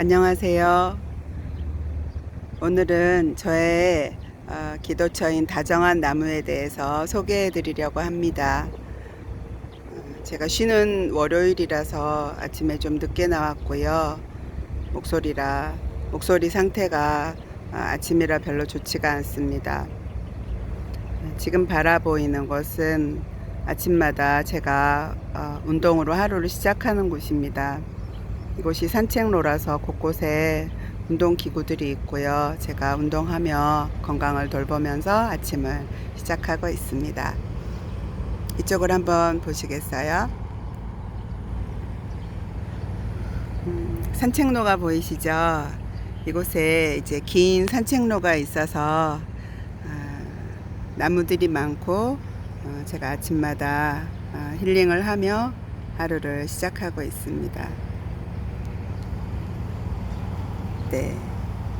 안녕하세요. 오늘은 저의 어, 기도처인 다정한 나무에 대해서 소개해 드리려고 합니다. 어, 제가 쉬는 월요일이라서 아침에 좀 늦게 나왔고요. 목소리라, 목소리 상태가 아, 아침이라 별로 좋지가 않습니다. 지금 바라보이는 것은 아침마다 제가 어, 운동으로 하루를 시작하는 곳입니다. 이곳이 산책로라서 곳곳에 운동 기구들이 있고요. 제가 운동하며 건강을 돌보면서 아침을 시작하고 있습니다. 이쪽을 한번 보시겠어요? 음, 산책로가 보이시죠? 이곳에 이제 긴 산책로가 있어서 아, 나무들이 많고 어, 제가 아침마다 아, 힐링을 하며 하루를 시작하고 있습니다. 네.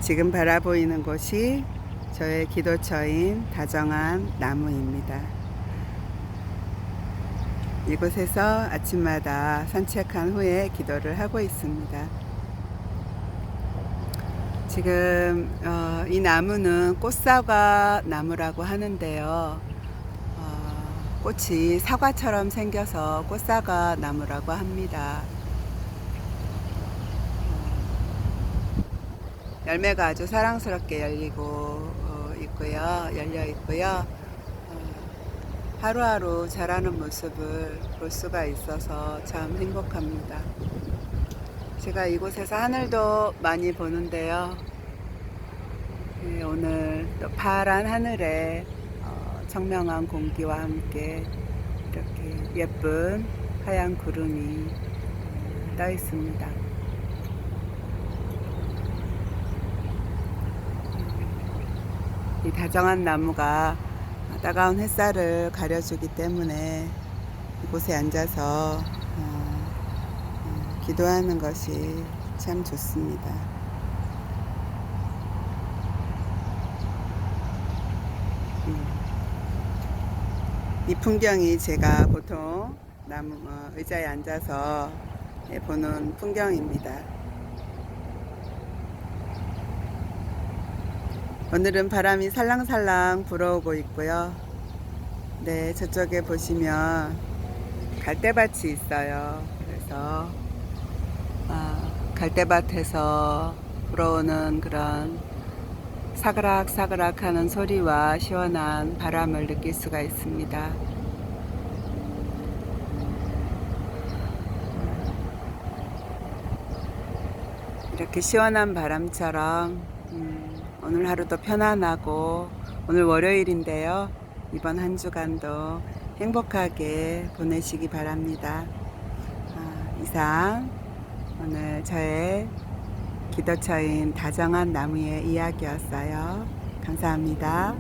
지금 바라보이는 곳이 저의 기도처인 다정한 나무입니다. 이곳에서 아침마다 산책한 후에 기도를 하고 있습니다. 지금 어, 이 나무는 꽃사과 나무라고 하는데요. 어, 꽃이 사과처럼 생겨서 꽃사과 나무라고 합니다. 열매가 아주 사랑스럽게 열리고 어, 있고요. 열려 있고요. 어, 하루하루 자라는 모습을 볼 수가 있어서 참 행복합니다. 제가 이곳에서 하늘도 많이 보는데요. 네, 오늘 또 파란 하늘에 어, 청명한 공기와 함께 이렇게 예쁜 하얀 구름이 떠 있습니다. 이 다정한 나무가 따가운 햇살을 가려주기 때문에 이곳에 앉아서 어, 어, 기도하는 것이 참 좋습니다. 음. 이 풍경이 제가 보통 나무 어, 의자에 앉아서 예, 보는 풍경입니다. 오늘은 바람이 살랑살랑 불어오고 있고요. 네, 저쪽에 보시면 갈대밭이 있어요. 그래서 아, 갈대밭에서 불어오는 그런 사그락사그락 하는 소리와 시원한 바람을 느낄 수가 있습니다. 이렇게 시원한 바람처럼 음, 오늘 하루도 편안하고 오늘 월요일인데요. 이번 한 주간도 행복하게 보내시기 바랍니다. 아, 이상 오늘 저의 기도처인 다정한 나무의 이야기였어요. 감사합니다.